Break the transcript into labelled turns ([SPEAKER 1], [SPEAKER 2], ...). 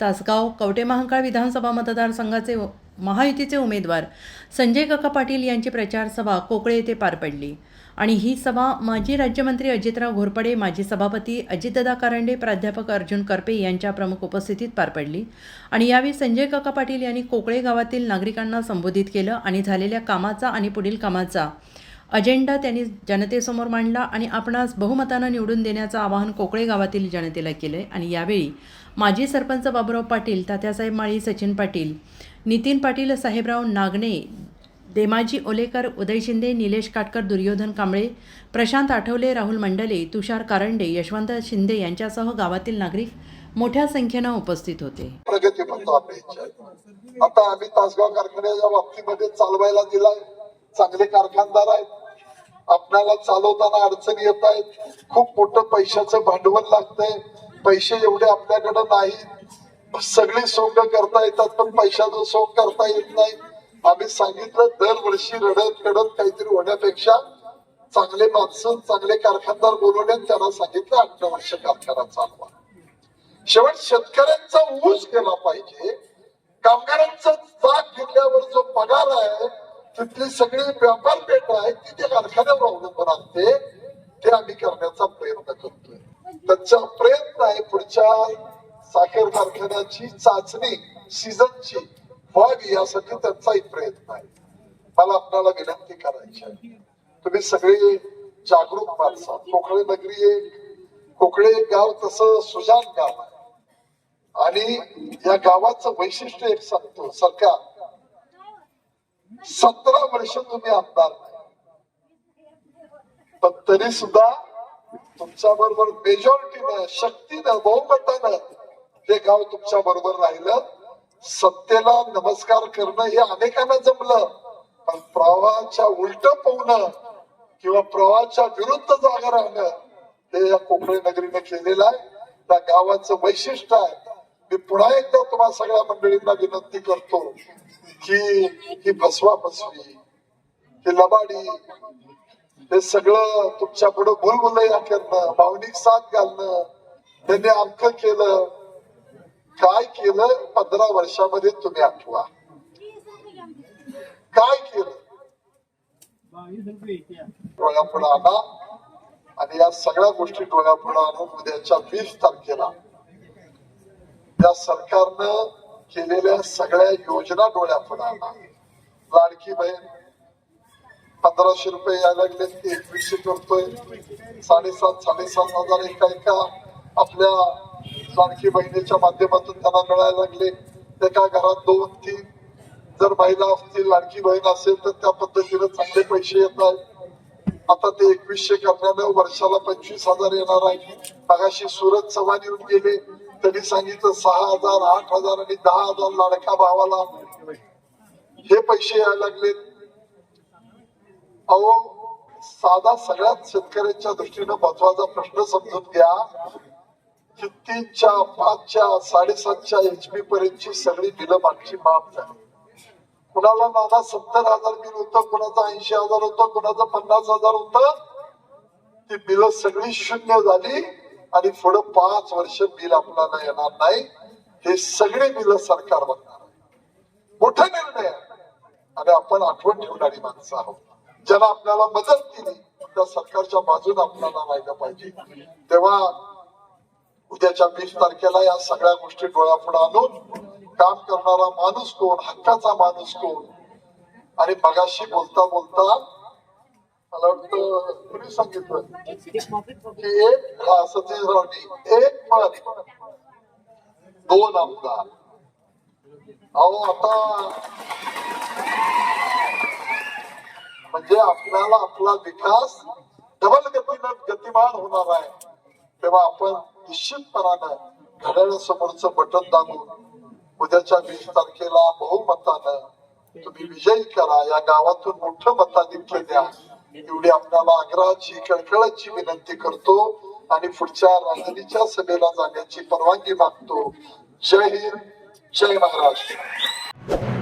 [SPEAKER 1] तासगाव कवटे महांकाळ विधानसभा मतदारसंघाचे महायुतीचे उमेदवार संजय काका पाटील यांची प्रचार सभा कोकळे येथे पार पडली. आणि ही सभा माजी राज्यमंत्री अजितराव घोरपडे माजी सभापती अजितदादा कारंडे प्राध्यापक अर्जुन करपे यांच्या प्रमुख उपस्थितीत पार पडली. आणि यावेळी संजय काका पाटील यांनी कोकळे गावातील नागरिकांना संबोधित केलं आणि झालेल्या कामाचा आणि पुढील कामाचा अजेंडा त्यांनी जनतेसमोर मांडला आणि आपणास बहुमतानं निवडून देण्याचं आवाहन कोकळे गावातील जनतेला केलं आणि यावेळी माजी सरपंच बाबुराव पाटील तात्यासाहेब माळी सचिन पाटील नितीन पाटील साहेबराव नागणे देमाजी ओलेकर उदय शिंदे निलेश काटकर दुर्योधन कांबळे प्रशांत आठवले राहुल मंडले तुषार कारंडे यशवंत शिंदे यांच्यासह गावातील नागरिक मोठ्या संख्येनं उपस्थित होते.
[SPEAKER 2] प्रगती आता आम्ही तासगाव कारखान्याच्या बाबतीमध्ये चालवायला दिलाय. चांगले कारखानदार आहेत. आपल्याला चालवताना अडचणी येत आहेत. खूप मोठं पैशाचं भांडवल लागतंय. पैसे एवढे आपल्याकडे नाही सगळी सोंग करता येतात पण पैशाचं सोंग करता येत नाही. आम्ही सांगितलं दरवर्षी रडत कडत काहीतरी होण्यापेक्षा चांगले माणसं चांगले कारखानदार बोलवले त्यांना सांगितलं अठरा वर्ष कारखाना चालवा. शेवट शेतकऱ्यांचा ऊस केला पाहिजे. कामगारांचा जाग घेतल्यावर जो पगार आहे तिथली सगळी व्यापार पेठ आहे ती त्या कारखान्यावर अवलंबून असते ते आम्ही करण्याचा प्रयत्न करतोय. त्यांचा प्रयत्न आहे पुढच्या साखर कारखान्याची चाचणी सीझनची व्हावी यासाठी त्यांचाही प्रयत्न आहे. मला आपल्याला विनंती करायची आहे. तुम्ही सगळे जागरूक माणसात कोकणे कोकळे नगरी एक कोकळे गाव तसं सुजान गाव आहे. आणि या गावाचं वैशिष्ट्य एक सांगतो. सरकार सतरा वर्ष तुम्ही आमदार नाही. पण तरी सुद्धा तुमच्या बरोबर मेजॉरिटीनं शक्तीनं बहुमतानं हे गाव तुमच्या बरोबर राहिलं. सत्तेला नमस्कार करणं हे अनेकांना जमलं. पण प्रवाहाच्या उलट पोहणं किंवा प्रवाहाच्या विरुद्ध जागा राहणं हे या कोकणी नगरीने केलेलं आहे. त्या गावाचं वैशिष्ट्य आहे. मी पुन्हा एकदा तुम्हा सगळ्या मंडळींना विनंती करतो की ही फसवा फसवी ही लबाडी हे सगळं तुमच्यापुढे भुलभुलैया करणं भावनिक साथ घालणं त्यांनी अंक केलं. काय केलं? पंधरा वर्षामध्ये तुम्ही आठवा. काय केलं? डोळ्यापुढे आला आणि या सगळ्या गोष्टी डोळ्यापुढे आणून उद्याच्या वीस तारखेला या सरकारनं केलेल्या सगळ्या योजना डोळ्यापुढे आणा लाडकी बहीण पंधराशे रुपये यायला लागले ते एकवीसशे करतोय. साडेसात साडेसात हजार एका एका आपल्या लाडकी बहिणीच्या माध्यमातून त्यांना मिळायला लागले. एका घरात दोन तीन जर महिला असतील लाडकी बहीण असेल तर त्या पद्धतीने चांगले पैसे येत आहेत. आता ते एकवीसशे करण्यानं वर्षाला पंचवीस हजार येणार आहे. मगाशी सुरत चव्हाण येऊन गेले. त्यांनी सांगितलं सहा हजार आठ हजार आणि दहा हजार लाडक्या भावाला हे पैसे यायला लागलेत अहो साधा सगळ्यात शेतकऱ्यांच्या दृष्टीनं महत्त्वाचा प्रश्न समजून घ्या की तीनच्या पाचच्या साडेसातच्या एचपी पर्यंतची सगळी बिलं मागची माफ झाली. कुणाला माझा सत्तर हजार बिल होतं कुणाचं ऐंशी हजार होतं कुणाचं पन्नास हजार होतं ती बिलं सगळी शून्य झाली. आणि पुढे पाच वर्ष बिल आपल्याला येणार नाही. हे सगळे बिल सरकार बघणार मोठा निर्णय आणि आपण आठवण ठेवणारी माणसं आहोत. ज्याला आपल्याला मदत केली त्या सरकारच्या बाजूने आपल्याला राहिलं पाहिजे. तेव्हा उद्याच्या वीस तारखेला या सगळ्या गोष्टी डोळ्यापुढे आणून काम करणारा माणूस कोण हक्काचा माणूस कोण? आणि मगाशी बोलता बोलता मला वाटतं कुणी सांगितलं? की एक हा सतीश रावणी एक पद दोन आमदार. अहो आता म्हणजे आपल्याला आपला विकास डबल गतीनं गतिमान होणार आहे. तेव्हा आपण निश्चितपणानं घड्याळ्यासमोरचं बटन दाबून उद्याच्या वीस तारखेला बहुमतानं तुम्ही विजयी करा. या गावातून मोठं मताधिक्य द्या. निवडी आपल्याला आग्रहाची कळकळाची विनंती करतो आणि पुढच्या राजधानीच्या सभेला जाण्याची परवानगी मागतो. जय हिंद जय महाराष्ट्र.